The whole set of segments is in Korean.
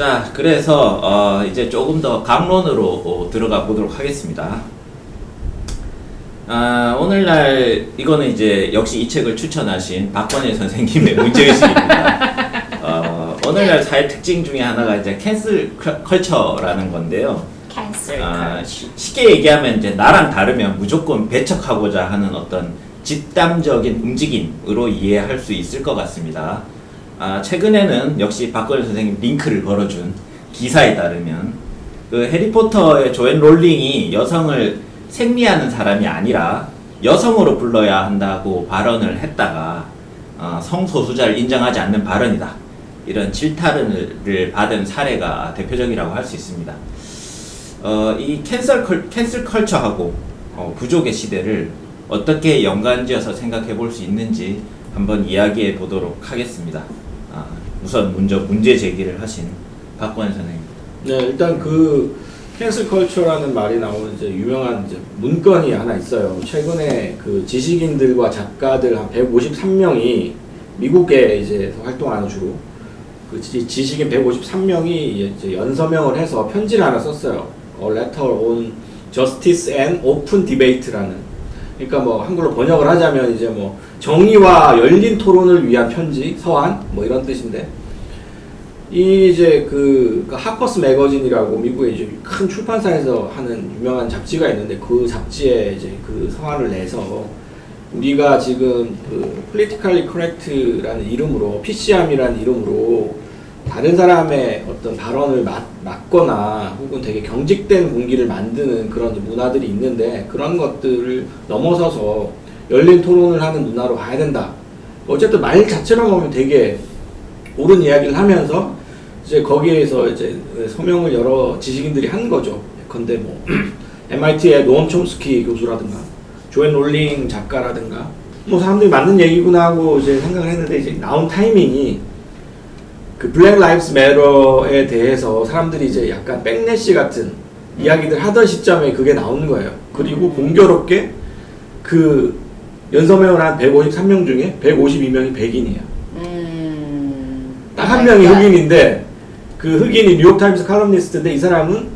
자, 그래서 어, 이제 조금 더 강론으로 어, 들어가 보도록 하겠습니다. 아, 오늘날 이거는 이제 역시 이 책을 추천하신 박건일 선생님의 문제의식입니다. 어, 오늘날 사회 특징 중에 하나가 이제 캔슬 컬- 컬처라는 건데요. 캔슬 아, 쉬- 쉽게 얘기하면 이제 나랑 다르면 무조건 배척하고자 하는 어떤 집단적인 움직임으로 이해할 수 있을 것 같습니다. 아, 최근에는 역시 박건일 선생님 링크를 걸어준 기사에 따르면 그 해리포터의 조앤 롤링이 여성을 생리하는 사람이 아니라 여성으로 불러야 한다고 발언을 했다가 어, 성소수자를 인정하지 않는 발언이다. 이런 질타를 받은 사례가 대표적이라고 할 수 있습니다. 어, 이 캔슬, 컬, 캔슬 컬처하고 어, 부족의 시대를 어떻게 연관지어서 생각해 볼 수 있는지 한번 이야기해 보도록 하겠습니다. 아, 우선 먼저 문제 제기를 하신 박권 선생님. 네, 일단 그 캔슬 컬처라는 말이 나오는 이제 유명한 이제 문건이 하나 있어요. 최근에 그 지식인들과 작가들 한 153명이 미국에 이제 활동하는 주로 그 지- 지식인 153명이 이제 연서명을 해서 편지를 하나 썼어요. A Letter on Open Debate라는. 그러니까 뭐 한글로 번역을 하자면 이제 뭐 정의와 열린 토론을 위한 편지, 서한 뭐 이런 뜻인데 이 이제 그, 그 하퍼스 매거진이라고 미국의 이제 큰 출판사에서 하는 유명한 잡지가 있는데 그 잡지에 이제 그 서한을 내서 우리가 지금 그 politically correct라는 이름으로 PC함이라는 이름으로 다른 사람의 어떤 발언을 막, 막거나 혹은 되게 경직된 공기를 만드는 그런 문화들이 있는데 그런 것들을 넘어서서 열린 토론을 하는 문화로 가야 된다. 어쨌든 말 자체로 보면 되게 옳은 이야기를 하면서 이제 거기에서 이제 서명을 여러 지식인들이 한 거죠. 근데 뭐 MIT의 노엄 촘스키 교수라든가 조앤 롤링 작가라든가 뭐 사람들이 맞는 얘기구나 하고 이제 생각을 했는데 이제 나온 타이밍이 그 블랙 라이브스 매러에 대해서 사람들이 이제 약간 백래시 같은 이야기들 하던 시점에 그게 나오는 거예요. 그리고 공교롭게 그 연서명을 한 153명 중에 152명이 백인이에요. 음. 딱한 명이 흑인인데 그 흑인이 뉴욕타임스 칼럼니스트인데 이 사람은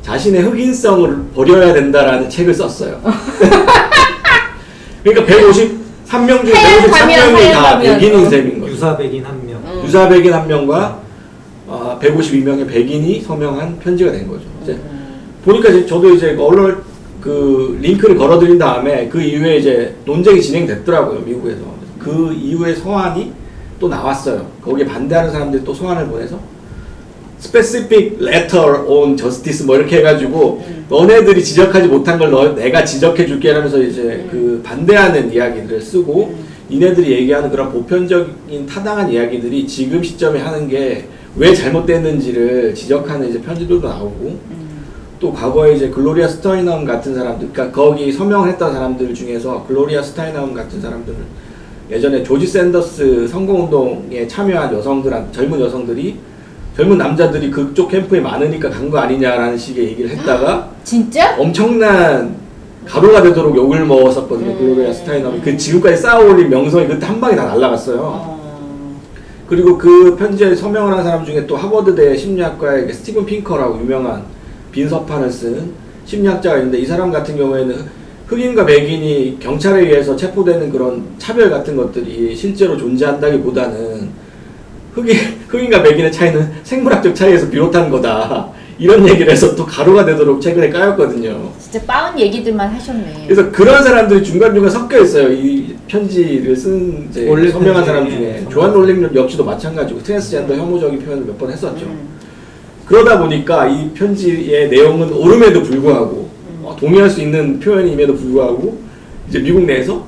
자신의 흑인성을 버려야 된다라는 책을 썼어요. 그러니까 153명 중에 하얀 가면, 153명이 하얀 다 가면. 백인인 셈인 거죠. 유사 백인 한 명. 음. 유사 백인 한 명과 어, 152명의 백인이 서명한 편지가 된 거죠. 이제 음. 보니까 이제 저도 이제 언론 그 링크를 걸어드린 다음에 그 이후에 이제 논쟁이 진행됐더라고요 미국에서 그 이후에 서한이 또 나왔어요 거기에 반대하는 사람들이 또 서한을 보내서 specific letter on justice 뭐 이렇게 해가지고 음. 너네들이 지적하지 못한 걸 너, 내가 지적해 줄게 하면서 이제 그 반대하는 이야기들을 쓰고 음. 이네들이 얘기하는 그런 보편적인 타당한 이야기들이 지금 시점에 하는 게 왜 잘못됐는지를 지적하는 이제 편지들도 나오고 음. 또 과거에 이제 글로리아 스타이넘 같은 사람들, 그러니까 거기 서명을 했던 사람들 중에서 글로리아 스타이넘 같은 사람들을 예전에 조지 샌더스 선거운동에 참여한 여성들, 젊은 여성들이 젊은 남자들이 그쪽 캠프에 많으니까 간 거 아니냐라는 식의 얘기를 했다가 진짜? 엄청난 가루가 되도록 욕을 먹었었거든요. 음. 글로리아 스타이넘이 그 지금까지 쌓아올린 명성이 그때 한 방에 다 날라갔어요. 어. 그리고 그 편지에 서명을 한 사람 중에 또 하버드대 심리학과의 그 스티븐 핑커라고 유명한 빈서판을 쓴 심리학자가 있는데 이 사람 같은 경우에는 흑인과 백인이 경찰에 의해서 체포되는 그런 차별 같은 것들이 실제로 존재한다기보다는 흑인, 흑인과 백인의 차이는 생물학적 차이에서 비롯한 거다. 이런 얘기를 해서 또 가루가 되도록 최근에 까였거든요. 진짜 빠운 얘기들만 하셨네. 그래서 그런 사람들이 중간중간 섞여 있어요. 이 편지를 쓴 이제 원래 편지 사람 중에. 조한 롤링 역시도 마찬가지고 트랜스젠더 혐오적인 표현을 몇 번 했었죠. 음. 그러다 보니까 이 편지의 내용은 옳음에도 불구하고 어, 동의할 수 있는 표현임에도 불구하고 이제 미국 내에서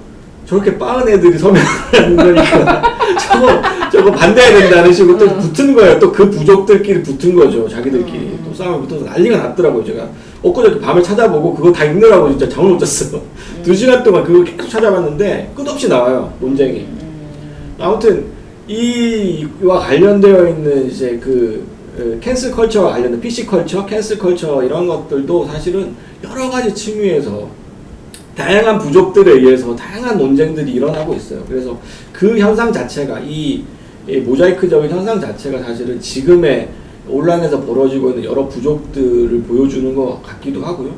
저렇게 빠른 애들이 서명하는 거니까 저거 저거 반대해야 된다는 식으로 또 붙은 거예요. 또 그 부족들끼리 붙은 거죠. 자기들끼리 또 싸움이 붙어서 난리가 났더라고요. 제가 엊그저께 밤에 찾아보고 그거 다 읽느라고 진짜 잠을 못 잤어. 두 시간 동안 그거 계속 찾아봤는데 끝없이 나와요. 논쟁이. 음. 아무튼 이와 관련되어 있는 이제 그 어, 캔슬 컬처와 관련된 PC 컬처, 캔슬 컬처 이런 것들도 사실은 여러 가지 층위에서 다양한 부족들에 의해서 다양한 논쟁들이 일어나고 있어요. 그래서 그 현상 자체가 이, 이 모자이크적인 현상 자체가 사실은 지금의 온라인에서 벌어지고 있는 여러 부족들을 보여주는 것 같기도 하고요.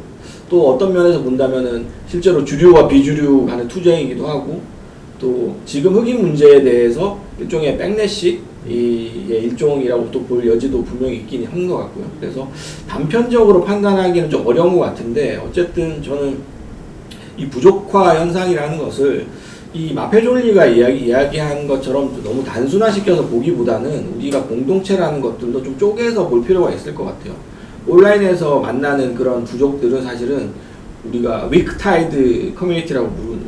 또 어떤 면에서 본다면은 실제로 주류와 비주류 간의 투쟁이기도 하고 또 지금 흑인 문제에 대해서 일종의 이 일종이라고 또 볼 여지도 분명히 있긴 한 것 같고요. 그래서 단편적으로 판단하기는 좀 어려운 것 같은데 어쨌든 저는 이 부족화 현상이라는 것을 이 마페졸리가 이야기, 이야기한 것처럼 너무 단순화시켜서 보기보다는 우리가 공동체라는 것들도 좀 쪼개서 볼 필요가 있을 것 같아요. 온라인에서 만나는 그런 부족들은 사실은 우리가 위크타이드 커뮤니티라고 부르는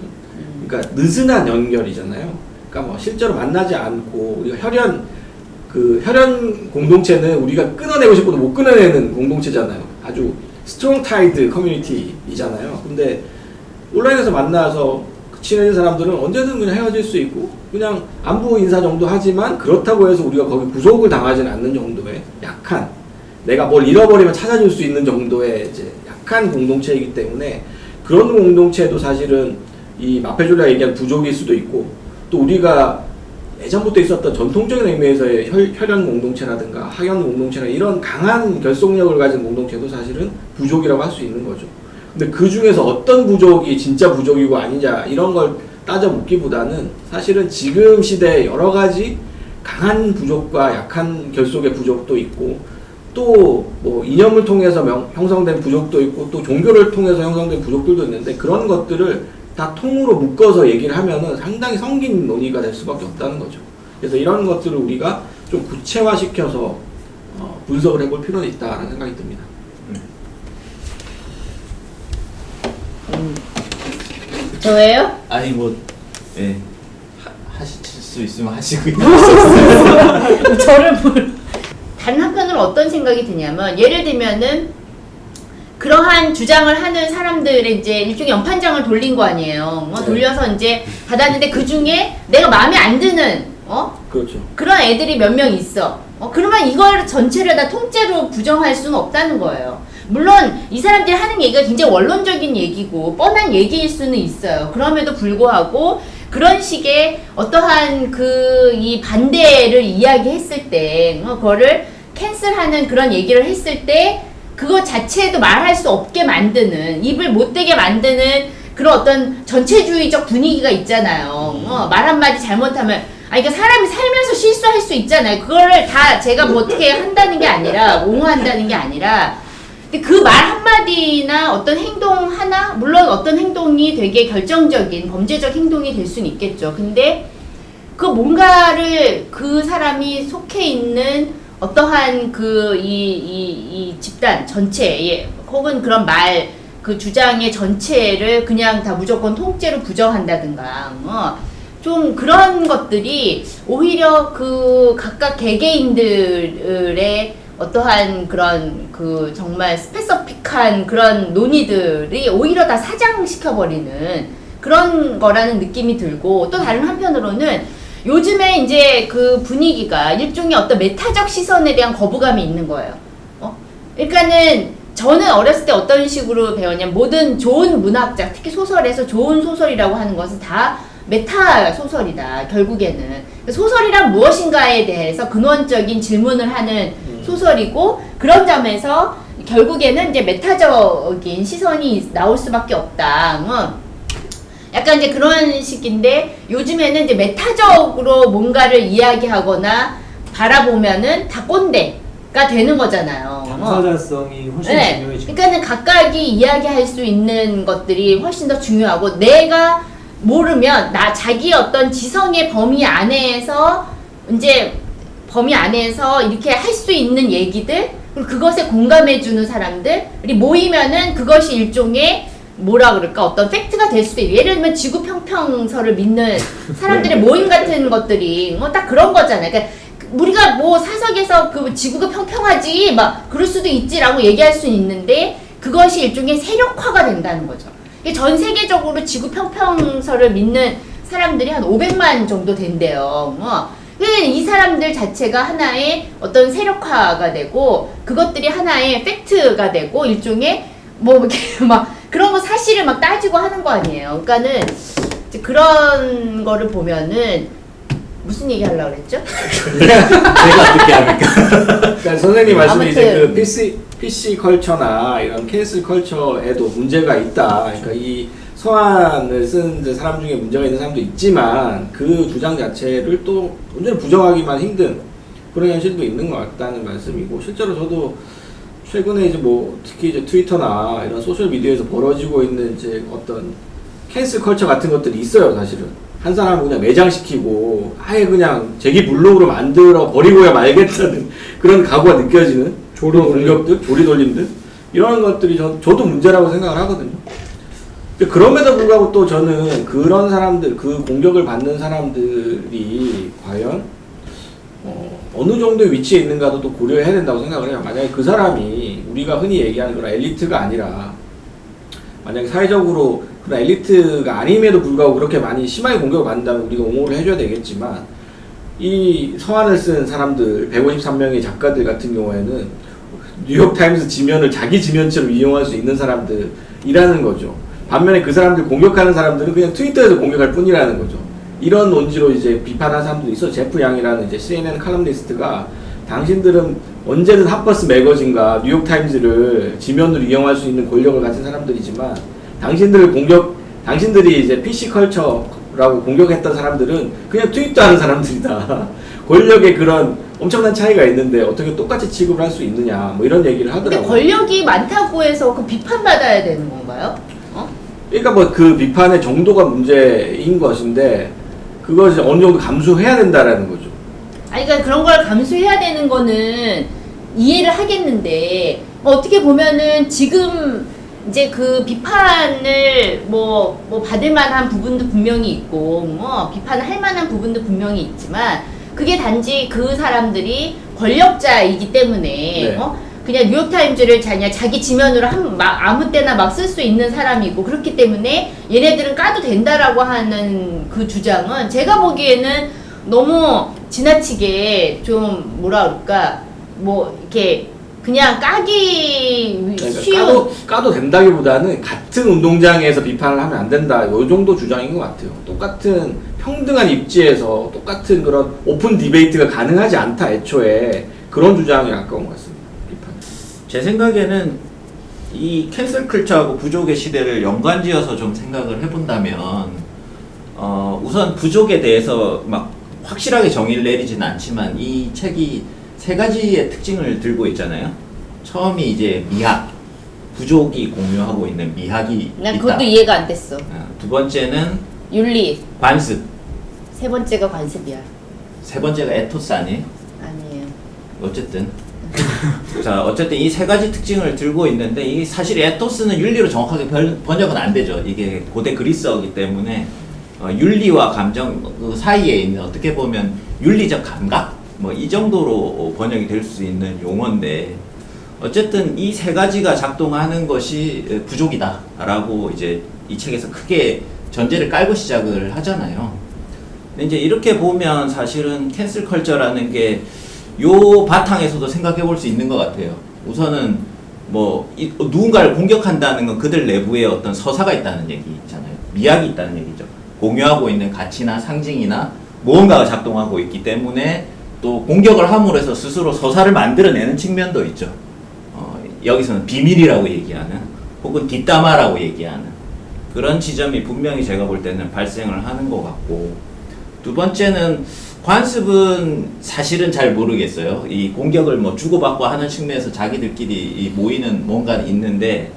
그러니까 느슨한 연결이잖아요. 그러니까 뭐 실제로 만나지 않고 우리가 혈연 그 혈연 공동체는 우리가 끊어내고 싶어도 못 끊어내는 공동체잖아요. 아주 스트롱 타이드 커뮤니티이잖아요. 근데 온라인에서 만나서 친해진 사람들은 언제든 그냥 헤어질 수 있고 그냥 안부 인사 정도 하지만 그렇다고 해서 우리가 거기 구속을 당하지는 않는 정도의 약한 내가 뭘 잃어버리면 찾아줄 수 있는 정도의 이제 약한 공동체이기 때문에 그런 공동체도 사실은 이 마페졸라 얘기한 부족일 수도 있고 또 우리가 예전부터 있었던 전통적인 의미에서의 혈, 혈연 공동체라든가 학연 공동체나 이런 강한 결속력을 가진 공동체도 사실은 부족이라고 할 수 있는 거죠. 근데 그 중에서 어떤 부족이 진짜 부족이고 아니냐 이런 걸 따져 묻기보다는 사실은 지금 시대에 여러 가지 강한 부족과 약한 결속의 부족도 있고 또 뭐 이념을 통해서 명- 형성된 부족도 있고 또 종교를 통해서 형성된 부족들도 있는데 그런 것들을 다 통으로 묶어서 얘기를 하면은 상당히 성긴 논의가 될 수밖에 없다는 거죠. 그래서 이런 것들을 우리가 좀 구체화시켜서 어, 분석을 해볼 필요는 있다라는 생각이 듭니다. 저예요? 아니 뭐 예. 하, 하실 수 있으면 하시고요. 저를 뭘. 다른 한편으로 어떤 생각이 드냐면, 예를 들면은, 그러한 주장을 하는 사람들의 이제 일종의 연판장을 돌린 거 아니에요. 어, 네. 돌려서 이제 받았는데 그 중에 내가 마음에 안 드는, 어? 그렇죠. 그런 애들이 몇 명 있어. 어, 그러면 이걸 전체를 다 통째로 부정할 수는 없다는 거예요. 물론 이 사람들이 하는 얘기가 굉장히 원론적인 얘기고 뻔한 얘기일 수는 있어요. 그럼에도 불구하고 그런 식의 어떠한 그 이 반대를 이야기했을 때 어, 그거를 캔슬하는 그런 얘기를 했을 때 그거 자체도 말할 수 없게 만드는 입을 못 대게 만드는 그런 어떤 전체주의적 분위기가 있잖아요. 어, 말 한마디 잘못하면 아 그러니까 사람이 살면서 실수할 수 있잖아요. 그거를 다 제가 뭐 어떻게 한다는 게 아니라 옹호한다는 게 아니라 그 말 한마디나 어떤 행동 하나 물론 어떤 행동이 되게 결정적인 범죄적 행동이 될 수는 있겠죠. 근데 그 뭔가를 그 사람이 속해 있는 어떠한 그 이 이 이 집단 전체에 혹은 그런 말 그 주장의 전체를 그냥 다 무조건 통째로 부정한다든가 어, 좀 그런 것들이 오히려 그 각각 개개인들의 어떠한 그런 그 정말 스페서픽한 그런 논의들이 오히려 다 사장시켜버리는 그런 거라는 느낌이 들고 또 다른 한편으로는 요즘에 이제 그 분위기가 일종의 어떤 메타적 시선에 대한 거부감이 있는 거예요. 어? 그러니까는 저는 어렸을 때 어떤 식으로 배웠냐면 모든 좋은 문학작, 특히 소설에서 좋은 소설이라고 하는 것은 다 메타 소설이다. 결국에는 소설이란 무엇인가에 대해서 근원적인 질문을 하는 소설이고 그런 점에서 결국에는 이제 메타적인 시선이 나올 수밖에 없다. 어. 약간 이제 그런 식인데 요즘에는 이제 메타적으로 뭔가를 이야기하거나 바라보면은 다 꼰대가 되는 거잖아요. 어. 당사자성이 훨씬 네. 중요해지고 그러니까는 각각이 이야기할 수 있는 것들이 훨씬 더 중요하고 내가 모르면 나 자기 어떤 지성의 범위 안에서 이제 범위 안에서 이렇게 할 수 있는 얘기들 그리고 그것에 공감해 주는 사람들이 모이면은 그것이 일종의 뭐라 그럴까 어떤 팩트가 될 수도 있고 예를 들면 지구 평평설을 믿는 사람들의 모임 같은 것들이 뭐 딱 그런 거잖아요. 그러니까 우리가 뭐 사석에서 그 지구가 평평하지 막 그럴 수도 있지라고 얘기할 수는 있는데 그것이 일종의 세력화가 된다는 거죠. 전 세계적으로 지구 평평설을 믿는 사람들이 한 500만 정도 된대요. 뭐. 그이 사람들 자체가 하나의 어떤 세력화가 되고 그것들이 하나의 팩트가 되고 일종의 뭐 이렇게 막 그런 거 사실을 막 따지고 하는 거 아니에요. 그러니까는 이제 그런 거를 보면은 무슨 얘기 하려고 그랬죠? 제가 어떻게 합니까? 그러니까 선생님 말씀이 이제 아무튼. 그 PC PC 컬처나 이런 캔슬 컬처에도 문제가 있다. 그러니까 이 서한을 쓴 사람 중에 문제가 있는 사람도 있지만 그 주장 자체를 또 완전히 부정하기만 힘든 그런 현실도 있는 것 같다는 말씀이고 실제로 저도 최근에 이제 뭐 특히 이제 트위터나 이런 소셜 미디어에서 벌어지고 있는 이제 어떤 캔슬 컬처 같은 것들이 있어요 사실은. 한 사람을 그냥 매장시키고 아예 그냥 제기 블록으로 만들어 버리고야 말겠다는 그런 각오가 느껴지는 조리 공격들 조리 돌림들? 이런 것들이 저, 저도 문제라고 생각을 하거든요 근데 그럼에도 불구하고 또 저는 그런 사람들 그 공격을 받는 사람들이 과연 어, 어느 정도의 위치에 있는가도 또 고려해야 된다고 생각을 해요. 만약에 그 사람이 우리가 흔히 얘기하는 그런 엘리트가 아니라 만약에 사회적으로 그런 엘리트가 아님에도 불구하고 그렇게 많이 심하게 공격을 받는다면 우리가 옹호를 해줘야 되겠지만 이 서한을 쓴 사람들 153명의 작가들 같은 경우에는 뉴욕타임스 지면을 자기 지면처럼 이용할 수 있는 사람들이라는 거죠. 반면에 그 사람들 공격하는 사람들은 그냥 트위터에서 공격할 뿐이라는 거죠. 이런 논지로 이제 비판한 사람도 있어. 제프 양이라는 이제 CNN 칼럼니스트가 당신들은 언제든 하퍼스 매거진과 뉴욕타임즈를 지면으로 이용할 수 있는 권력을 가진 사람들이지만 당신들을 공격, 당신들이 이제 PC 컬처라고 공격했던 사람들은 그냥 트윗도 하는 사람들이다. 권력의 그런 엄청난 차이가 있는데 어떻게 똑같이 취급을 할 수 있느냐 뭐 이런 얘기를 근데 하더라고요. 권력이 많다고 해서 그 비판받아야 되는 건가요? 어? 그러니까 뭐 그 비판의 정도가 문제인 것인데 그것을 어느 정도 감수해야 된다라는 거죠. 아니 그러니까 그런 걸 감수해야 되는 거는 이해를 하겠는데 뭐 어떻게 보면은 지금 이제 그 비판을 뭐, 뭐 받을 만한 부분도 분명히 있고 뭐 비판을 할 만한 부분도 분명히 있지만 그게 단지 그 사람들이 권력자이기 때문에 네. 어? 그냥 뉴욕타임즈를 자냐 자기 지면으로 한, 막 아무 때나 막 쓸 수 있는 사람이고 그렇기 때문에 얘네들은 까도 된다라고 하는 그 주장은 제가 보기에는 너무 지나치게 좀 뭐라 그럴까 뭐 이렇게 그냥 까기 그러니까 쉬운 까도, 까도 된다기보다는 같은 운동장에서 비판을 하면 안 된다. 이 정도 주장인 것 같아요. 똑같은 평등한 입지에서 똑같은 그런 오픈 디베이트가 가능하지 않다. 애초에 그런 주장에 가까운 것 같습니다. 제 생각에는 이 캔슬 컬처하고 부족의 시대를 연관지어서 좀 생각을 해본다면 어, 우선 부족에 대해서 막 확실하게 정의를 내리진 않지만 이 책이 세 가지의 특징을 들고 있잖아요. 처음이 이제 미학, 부족이 공유하고 있는 미학이 난 있다. 그것도 이해가 안 됐어 어, 두 번째는 윤리 관습, 세 번째가 관습이야 세 번째가 에토스 아니에요? 아니에요 어쨌든 자 어쨌든 이 세 가지 특징을 들고 있는데 이 사실 에토스는 윤리로 정확하게 번- 번역은 안 되죠. 이게 고대 그리스어이기 때문에 어, 윤리와 감정 그 사이에 있는 어떻게 보면 윤리적 감각 뭐 이 정도로 번역이 될 수 있는 용어인데 어쨌든 이 세 가지가 작동하는 것이 에, 부족이다라고 이제 이 책에서 크게 전제를 깔고 시작을 하잖아요. 근데 이제 이렇게 보면 사실은 캔슬 컬처라는 게 요 바탕에서도 생각해 볼 수 있는 것 같아요. 우선은 뭐 이- 누군가를 공격한다는 건 그들 내부에 어떤 서사가 있다는 얘기 있잖아요. 미학이 있다는 얘기죠. 공유하고 있는 가치나 상징이나 무언가가 작동하고 있기 때문에 또 공격을 함으로 해서 스스로 서사를 만들어내는 측면도 있죠. 어, 여기서는 비밀이라고 얘기하는 혹은 뒷담화라고 얘기하는 그런 지점이 분명히 제가 볼 때는 발생을 하는 것 같고 두 번째는 관습은 사실은 잘 모르겠어요. 이 공격을 뭐 주고받고 하는 측면에서 자기들끼리 이 모이는 뭔가 있는데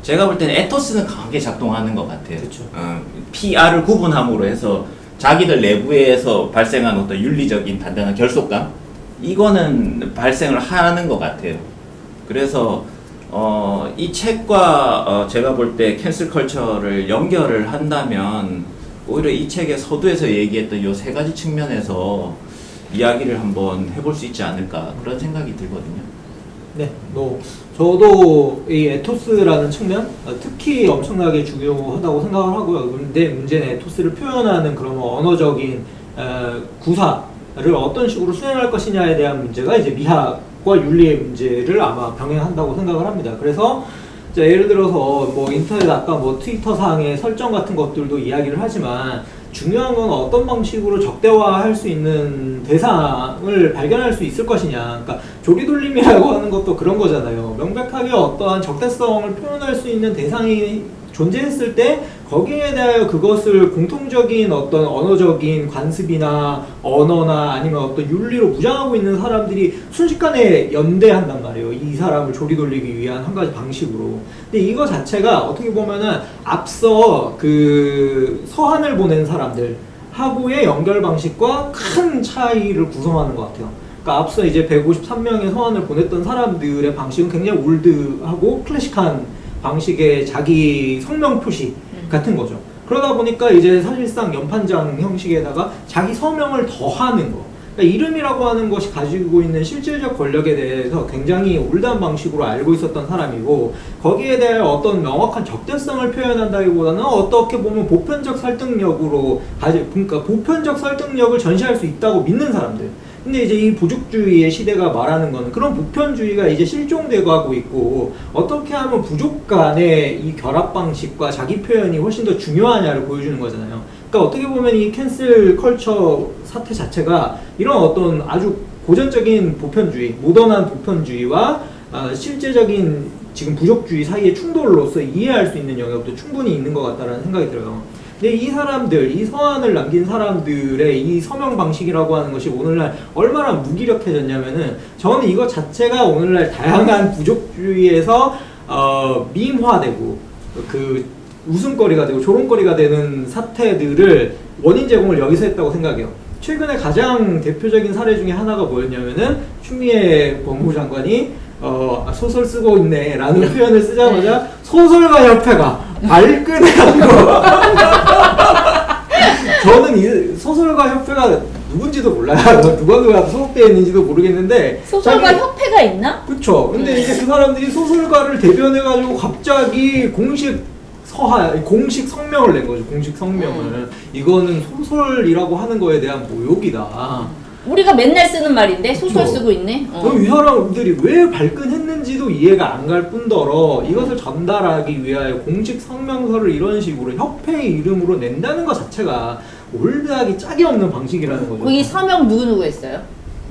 제가 볼 때는 에토스는 강하게 작동하는 것 같아요. 그쵸. 어, PR을 구분함으로 해서 자기들 내부에서 발생한 어떤 윤리적인 단단한 결속감 이거는 발생을 하는 것 같아요. 그래서 어, 이 책과 어, 제가 볼 때 캔슬 컬처를 연결을 한다면 오히려 이 책의 서두에서 얘기했던 요 세 가지 측면에서 이야기를 한번 해볼 수 있지 않을까 그런 생각이 들거든요. 네, 뭐 저도 이 에토스라는 측면 어, 특히 엄청나게 중요하다고 생각을 하고요. 근데 문제는 에토스를 표현하는 그런 언어적인 어, 구사를 어떤 식으로 수행할 것이냐에 대한 문제가 이제 미학과 윤리의 문제를 아마 병행한다고 생각을 합니다. 그래서 자, 예를 들어서 뭐 인터넷 아까 뭐 트위터 상의 설정 같은 것들도 이야기를 하지만 중요한 건 어떤 방식으로 적대화할 수 있는 대상을 발견할 수 있을 것이냐. 그러니까 조리돌림이라고 하는 것도 그런 거잖아요. 명백하게 어떠한 적대성을 표현할 수 있는 대상이 존재했을 때 거기에 대하여 그것을 공통적인 어떤 언어적인 관습이나 언어나 아니면 어떤 윤리로 무장하고 있는 사람들이 순식간에 연대한단 말이에요. 이 사람을 조리 돌리기 위한 한 가지 방식으로. 근데 이거 자체가 어떻게 보면은 앞서 그 서한을 보낸 사람들 하고의 연결 방식과 큰 차이를 구성하는 것 같아요. 그러니까 앞서 이제 153명의 서한을 보냈던 사람들의 방식은 굉장히 올드하고 클래식한 방식의 자기 성명 표시 같은 거죠. 그러다 보니까 이제 사실상 연판장 형식에다가 자기 서명을 더하는 거. 그러니까 이름이라고 하는 것이 가지고 있는 실질적 권력에 대해서 굉장히 올드한 방식으로 알고 있었던 사람이고 거기에 대해 어떤 명확한 적대성을 표현한다기보다는 어떻게 보면 보편적 설득력으로 가지 그러니까 보편적 설득력을 전시할 수 있다고 믿는 사람들. 근데 이제 이 부족주의의 시대가 말하는 거는 그런 보편주의가 이제 실종되고 가고 있고 어떻게 하면 부족 간의 이 결합 방식과 자기 표현이 훨씬 더 중요하냐를 보여주는 거잖아요. 그러니까 어떻게 보면 이 캔슬 컬처 사태 자체가 이런 어떤 아주 고전적인 보편주의, 모던한 보편주의와 아, 실제적인 지금 부족주의 사이의 충돌로서 이해할 수 있는 영역도 충분히 있는 것 같다라는 생각이 들어요. 근데 이 사람들, 이 서한을 남긴 사람들의 이 서명 방식이라고 하는 것이 오늘날 얼마나 무기력해졌냐면은 저는 이거 자체가 오늘날 다양한 부족주의에서 어, 밈화되고 그 웃음거리가 되고 조롱거리가 되는 사태들을 원인 제공을 여기서 했다고 생각해요. 최근에 가장 대표적인 사례 중에 하나가 뭐였냐면은 추미애 법무부 장관이 어, 아, 소설 쓰고 있네라는 표현을 쓰자마자 소설가 협회가 발끈해 갖고 저는 이 소설가 협회가 누군지도 몰라요. 누가 누가 소속되어 있는지도 모르겠는데 소설가 자기- 협회가 있나? 그쵸. 근데 이제 그 사람들이 소설가를 대변해가지고 갑자기 공식 서하, 공식 성명을 낸 거죠. 공식 성명을. 이거는 소설이라고 하는 거에 대한 모욕이다. 우리가 맨날 쓰는 말인데 소설 그쵸. 쓰고 있네. 어. 그럼 이 사람들이 왜 발끈했는지 도 이해가 안 갈 뿐더러 이것을 전달하기 위하여 공식 성명서를 이런 식으로 협회 이름으로 낸다는 것 자체가 올드하기 짝이 없는 방식이라는 거죠. 거기 서명 누구 누구 했어요?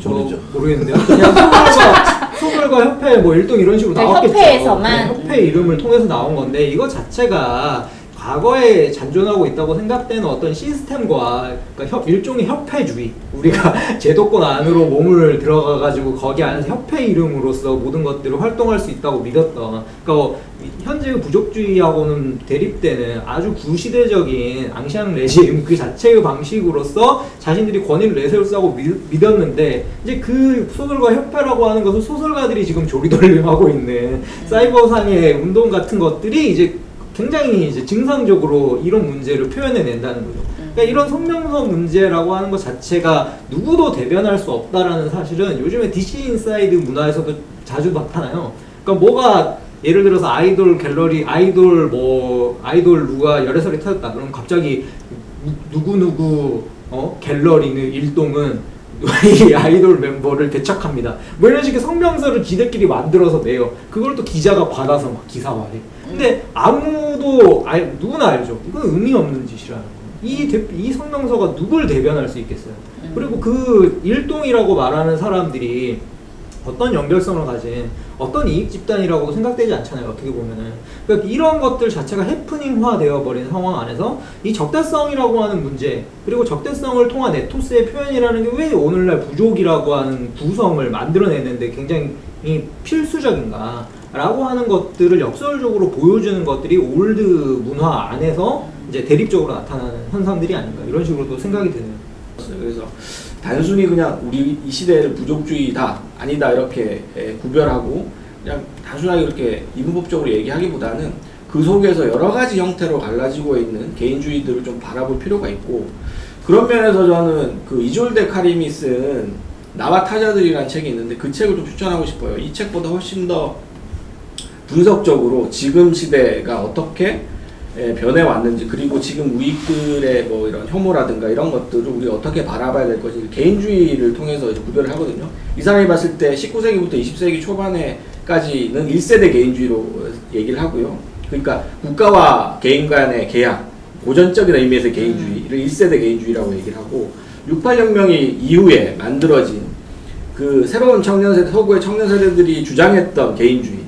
저 모르죠. 모르겠는데요. 그냥 소설가 소설가 협회 뭐 일동 이런 식으로 그러니까 나왔겠죠. 협회에서만. 네, 협회 이름을 통해서 나온 건데 이거 자체가 과거에 잔존하고 있다고 생각되는 어떤 시스템과 그러니까 협, 일종의 협회주의. 우리가 제도권 안으로 몸을 들어가 가지고 거기 안에서 협회 이름으로서 모든 것들을 활동할 수 있다고 믿었던 그러니까 뭐 현재 부족주의하고는 대립되는 아주 구시대적인 앙시앙 레짐 그 자체의 방식으로서 자신들이 권위를 내세우려고 믿- 믿었는데 이제 그 소설가 협회라고 하는 것은 소설가들이 지금 조리돌림하고 있는 사이버상의 운동 같은 것들이 이제 굉장히 이제 증상적으로 이런 문제를 표현해낸다는 거죠. 그러니까 이런 성명서 문제라고 하는 것 자체가 누구도 대변할 수 없다라는 사실은 요즘에 DC 인사이드 문화에서도 자주 나타나요. 그러니까 뭐가 예를 들어서 아이돌 갤러리, 아이돌 뭐 아이돌 누가 열애설이 터졌다. 그럼 갑자기 누구 누구 어 갤러리는 일동은 이 아이돌 멤버를 배척합니다. 뭐 이런 식의 성명서를 지들끼리 만들어서 내요. 그걸 또 기자가 받아서 막 기사화해. 근데 아무도 알, 누구나 알죠. 이건 의미 없는 짓이라는 거. 이, 대, 이 성명서가 누굴 대변할 수 있겠어요. 그리고 그 일동이라고 말하는 사람들이 어떤 연결성을 가진 어떤 이익 집단이라고 생각되지 않잖아요. 어떻게 보면은 그러니까 이런 것들 자체가 해프닝화 되어버린 상황 안에서 이 적대성이라고 하는 문제 그리고 적대성을 통한 에토스의 표현이라는 게 왜 오늘날 부족이라고 하는 구성을 만들어내는데 굉장히 필수적인가? 라고 하는 것들을 역설적으로 보여주는 것들이 올드 문화 안에서 이제 대립적으로 나타나는 현상들이 아닌가 이런 식으로 또 생각이 드네요. 그래서 단순히 그냥 우리 이 시대를 부족주의다 아니다 이렇게 에, 구별하고 그냥 단순하게 이렇게 이분법적으로 얘기하기보다는 그 속에서 여러 가지 형태로 갈라지고 있는 개인주의들을 좀 바라볼 필요가 있고 그런 면에서 저는 그 이졸데 카림이 쓴 나와 타자들이라는 책이 있는데 그 책을 좀 추천하고 싶어요. 이 책보다 훨씬 더 분석적으로 지금 시대가 어떻게 예, 변해왔는지 그리고 지금 우익들의 뭐 이런 혐오라든가 이런 것들을 우리가 어떻게 바라봐야 될 것인지 개인주의를 통해서 이제 구별을 하거든요. 이 사람이 봤을 때 19세기부터 20세기 초반에 개인주의까지는 1세대 개인주의로 얘기를 하고요. 그러니까 국가와 개인 간의 계약, 고전적인 의미에서 개인주의를 1세대 개인주의라고 얘기를 하고 68혁명이 이후에 만들어진 그 새로운 청년 세대, 서구의 청년 세대들이 주장했던 개인주의,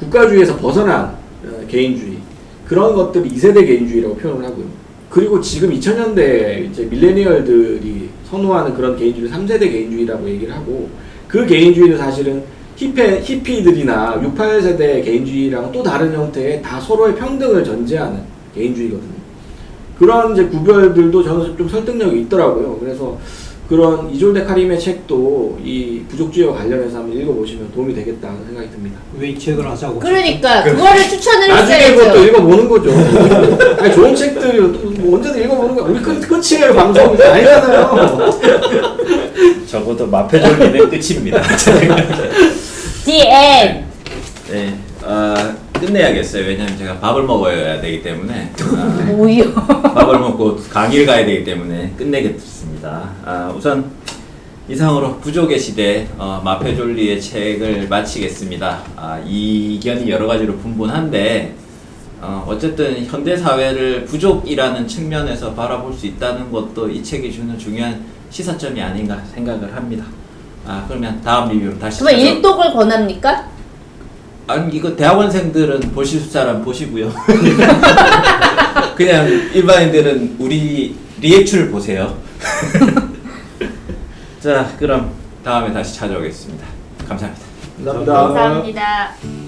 국가주의에서 벗어난 어, 개인주의 그런 것들이 2세대 개인주의라고 표현을 하고요. 그리고 지금 2000년대 이제 밀레니얼들이 선호하는 그런 개인주의를 3세대 개인주의라고 얘기를 하고 그 개인주의는 사실은 히페, 히피들이나 68세대 개인주의랑 또 다른 형태의 다 서로의 평등을 전제하는 개인주의거든요. 그런 이제 구별들도 저는 좀 설득력이 있더라고요. 그래서 그런 이졸데 카림의 책도 이 부족주의와 관련해서 한번 읽어보시면 도움이 되겠다는 생각이 듭니다. 왜 이 책을 하자고? 그러니까 그거를 추천을 나중에 그것도 했어야죠. 읽어보는 거죠. 아니, 좋은 책들이 뭐 언제든 읽어보는 거. 우리 끝, 끝이에요 방송 아니잖아요. 적어도 마페졸리는 끝입니다. The end. 네, 어, 끝내야겠어요. 왜냐면 제가 밥을 먹어야 되기 때문에 아, 뭐요? 밥을 먹고 강의를 가야 되기 때문에 끝내겠습니다. 아, 우선 이상으로 부족의 시대 어, 마페졸리의 책을 마치겠습니다. 아, 이견이 여러 가지로 분분한데 어, 어쨌든 현대 사회를 부족이라는 측면에서 바라볼 수 있다는 것도 이 책이 주는 중요한 시사점이 아닌가 생각을 합니다. 아 그러면 다음 리뷰로 다시 정말 찾아- 일독을 권합니까? 아니 이거 대학원생들은 보실 사람 보시고요. 그냥 일반인들은 우리 리액출을 보세요. 자 그럼 다음에 다시 찾아오겠습니다. 감사합니다. 감사합니다. 감사합니다.